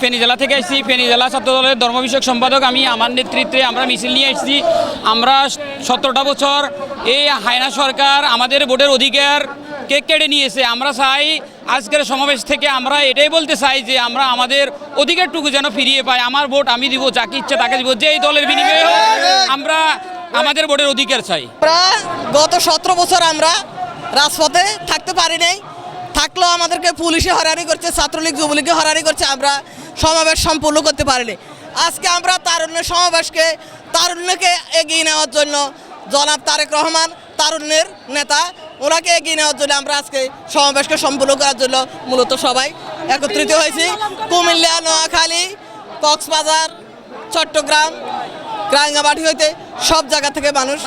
ফেনী জেলা থেকে এসেছি। ফেনী জেলা ছাত্র দলের ধর্ম বিষয়ক সম্পাদক আমি, আমার নেতৃত্বে আমরা মিছিল নিয়ে এসেছি। আমরা সতেরোটা বছর এই হায়না সরকার আমাদের ভোটের অধিকার কে কেড়ে নিয়েছে, আমরা চাই আজকের সমাবেশ থেকে আমরা এটাই বলতে চাই যে আমরা আমাদের অধিকারটুকু যেন ফিরিয়ে পাই। আমার ভোট আমি দিব, যাকে ইচ্ছে তাকে দিব, যেই দলের বিনিময়ে আমরা আমাদের ভোটের অধিকার চাই। গত সতেরো বছর আমরা রাজপথে থাকতে পারি নাই। থাকলেও আমাদেরকে পুলিশে হয়রানি করছে ছাত্রলীগ যুবলীগে হয়রানি করছে আমরা সমাবেশ সম্পূর্ণ করতে পারিনি। আজকে আমরা তারুণ্যের সমাবেশকে তারুণ্যকে এগিয়ে নেওয়ার জন্য জনাব তারেক রহমান তারুণ্যের নেতা ওনাকে এগিয়ে নেওয়ার জন্য আমরা আজকে সমাবেশকে সম্পূর্ণ করার জন্য মূলত সবাই একত্রিত হয়েছি। কুমিল্লা নোয়াখালী কক্সবাজার চট্টগ্রাম রাঙ্গামাটি হইতে সব জায়গা থেকে মানুষ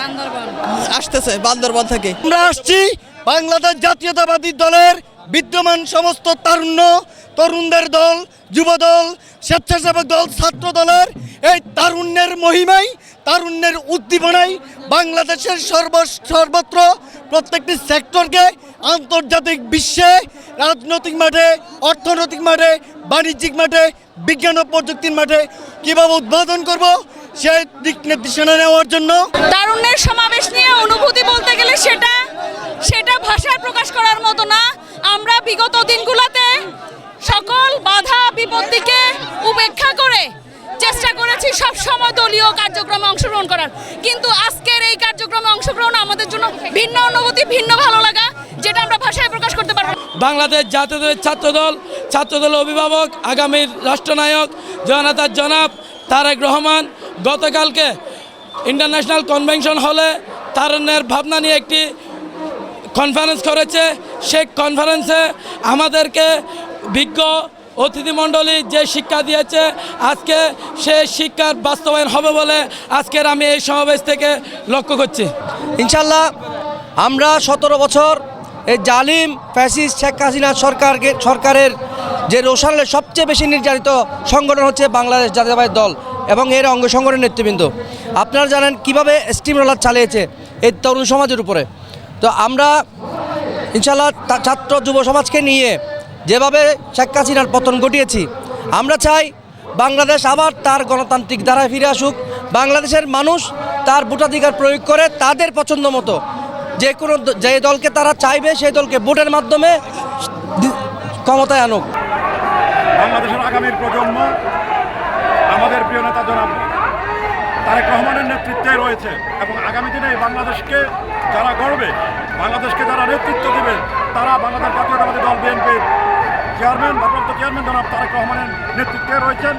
আসতেছে বান্দরবন থেকে। আমরা আসছি বাংলাদেশ জাতীয়তাবাদী দলের বিদ্যমান সমস্ত তারুণ্য তরুণদের দল যুব দল স্বেচ্ছাসেবক দল ছাত্র দলের এই তারুণ্যের মহিমাই, তারুণ্যের উদ্দীপনায় বাংলাদেশের সর্ব সর্বত্র প্রত্যেকটি সেক্টরকে আন্তর্জাতিক বিশ্বে, রাজনৈতিক মাঠে, অর্থনৈতিক মাঠে, বাণিজ্যিক মাঠে, বিজ্ঞান ও প্রযুক্তির মাঠে কীভাবে উদ্বোধন করব সেই দিক নির্দেশনা নেওয়ার জন্য তারুণ্যের সমাবেশ নিয়ে অনুভূতি বলতে গেলে সেটা সেটা ভাষায় প্রকাশ করার মতো না। আমরা বিগত দিনগুলোতে সকল বাধা বিপত্তিকে উপেক্ষা করে চেষ্টা করেছি সব সময় দলীয় কার্যক্রমে অংশগ্রহণ করার। কিন্তু আজকের এই কার্যক্রমে অংশগ্রহণ আমাদের জন্য ভিন্ন অনুভূতি ভিন্ন ভালো লাগা যেটা আমরা ভাষায় প্রকাশ করতে পারব বাংলাদেশ জাতীয় ছাত্রদল ছাত্রদল অভিভাবক আগামীর রাষ্ট্রনায়ক জনতার জনাব তারেক রহমান গতকালকে ইন্টারন্যাশনাল কনভেনশন হলে তারুণ্যের ভাবনা নিয়ে একটি কনফারেন্স করেছে। সেই কনফারেন্সে আমাদেরকে বিজ্ঞ অতিথিমণ্ডলী যে শিক্ষা দিয়েছে, আজকে সে শিক্ষার বাস্তবায়ন হবে বলে আজকের আমি এই সমাবেশ থেকে লক্ষ্য করছি। ইনশাল্লাহ আমরা সতেরো বছর এই জালিম ফ্যাসিস শেখ হাসিনা সরকারকে, সরকারের যে রোশানের সবচেয়ে বেশি নির্যাতিত সংগঠন হচ্ছে বাংলাদেশ জাতীয়তাবাদী দল এবং এর অঙ্গ সংগঠনের নেতৃবৃন্দ। আপনারা জানেন কীভাবে স্টিম রোলার চালিয়েছে এই তরুণ সমাজের উপরে। তো আমরা ইনশাল্লাহ ছাত্র যুব সমাজকে নিয়ে যেভাবে শেখ হাসিনার পতন ঘটিয়েছি, আমরা চাই বাংলাদেশ আবার তার গণতান্ত্রিক ধারায় ফিরে আসুক। বাংলাদেশের মানুষ তার ভোটাধিকার প্রয়োগ করে তাদের পছন্দ মতো যে কোনো দ- যে দলকে তারা চাইবে সেই দলকে ভোটের মাধ্যমে ক্ষমতায় আনুক। বাংলাদেশের আগামীর প্রজন্ম আমাদের প্রিয় নেতা জনাব তারেক রহমানের নেতৃত্বে রয়েছে এবং আগামী দিনে বাংলাদেশকে যারা গড়বে বাংলাদেশকে যারা নেতৃত্ব দেবে তারা বাংলাদেশ জাতীয়তাবাদী দল বিএনপির চেয়ারম্যান ভারপ্রাপ্ত চেয়ারম্যান জনাব তারেক রহমানের নেতৃত্বে রয়েছেন।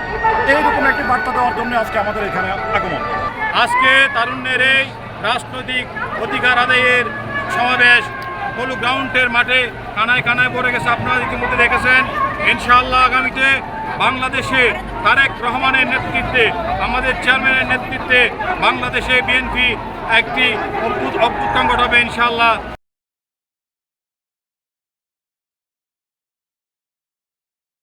এইরকম একটি বার্তা দেওয়ার জন্য আজকে আমাদের এখানে আগমন। আজকে তারুণ্যের এই রাজনৈতিক অধিকার আদায়ের সমাবেশ হলু গ্রাউন্ডের মাঠে কানায় কানায় পড়ে গেছে। আপনারা ইতিমধ্যে দেখেছেন, ইনশাআল্লাহ আগামীতে বাংলাদেশে তারেক রহমানের নেতৃত্বে, আমাদের চেয়ারম্যানের নেতৃত্বে বাংলাদেশে বিএনপি একটি অভ্যুত অভ্যুত্থান ঘটাবে ইনশাআল্লাহ।